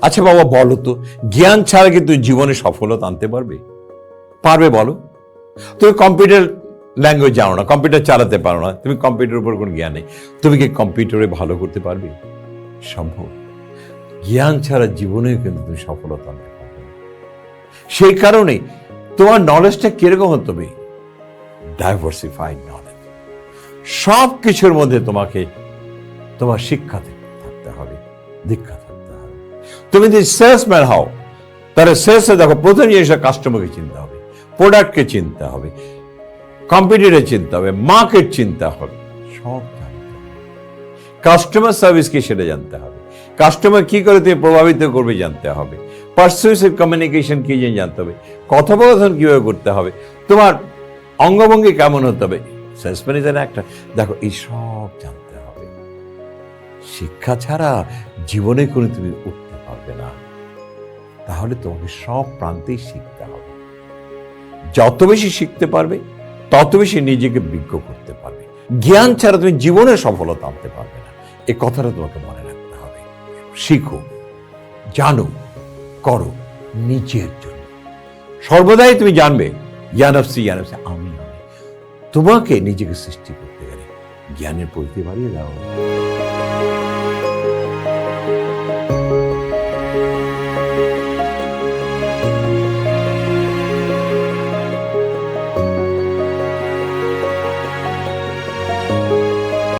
আচ্ছা বাবা, বলো তো, জ্ঞান ছাড়া কি তুই জীবনে সফলতা আনতে পারবে? পারবে বলো। তুমি কম্পিউটার ল্যাঙ্গুয়েজ জানো না, কম্পিউটার চালাতে পারো না, তুমি কম্পিউটারের উপর কোনো জ্ঞান নেই। তুমি কি কম্পিউটারে ভালো করতে পারবে? সম্ভব। জ্ঞান ছাড়া জীবনেও কিন্তু তুমি সফলতা আনতে পারবে সেই কারণে তোমার নলেজটা কীরকম হতে হবে ডাইভার্সিফাইড নলেজ সব কিছুর মধ্যে তোমাকে, তোমার শিক্ষা থাকতে হবে, দীক্ষা তুমি যদি সেলসম্যান হও, তাহলে সেলসে দেখো প্রথম জিনিসটা কাস্টমারকে চিনতে হবে প্রোডাক্টকে চিনতে হবে কম্পিটিটর চিনতে হবে মার্কেট চিনতে হবে, সব জানতে হবে। কাস্টমার সার্ভিস কি সেটা জানতে হবে। কাস্টমার কি করে তুমি প্রভাবিত করবে জানতে হবে। পার্সুইসিভ কমিউনিকেশন কি যে জানতে হবে। কথোপকথন কীভাবে করতে হবে। তোমার অঙ্গভঙ্গি কেমন হতে হবে। সেলসম্যান ইজ একটা দেখো, এই সব জানতে হবে। শিক্ষা ছাড়া জীবনে কোনো তুমি উঠতে পারবে না। তাহলে তোমাকে সব প্রান্তেই শিখতে হবে। যত বেশি শিখতে পারবে, তত বেশি নিজেকে বিজ্ঞ করতে পারবে। জ্ঞান ছাড়া তুমি জীবনে সফলতা আনতে পারবে না। এই কথাটা তোমাকে মনে রাখতে হবে। শিখো, জানো, করো নিজের জন্য। সর্বদাই তুমি জানবে জ্ঞানফসি জ্ঞানফসি আমি আমি। তোমাকে নিজেকে সৃষ্টি করতে গেলে জ্ঞানের পরিধি বাড়িয়ে দাও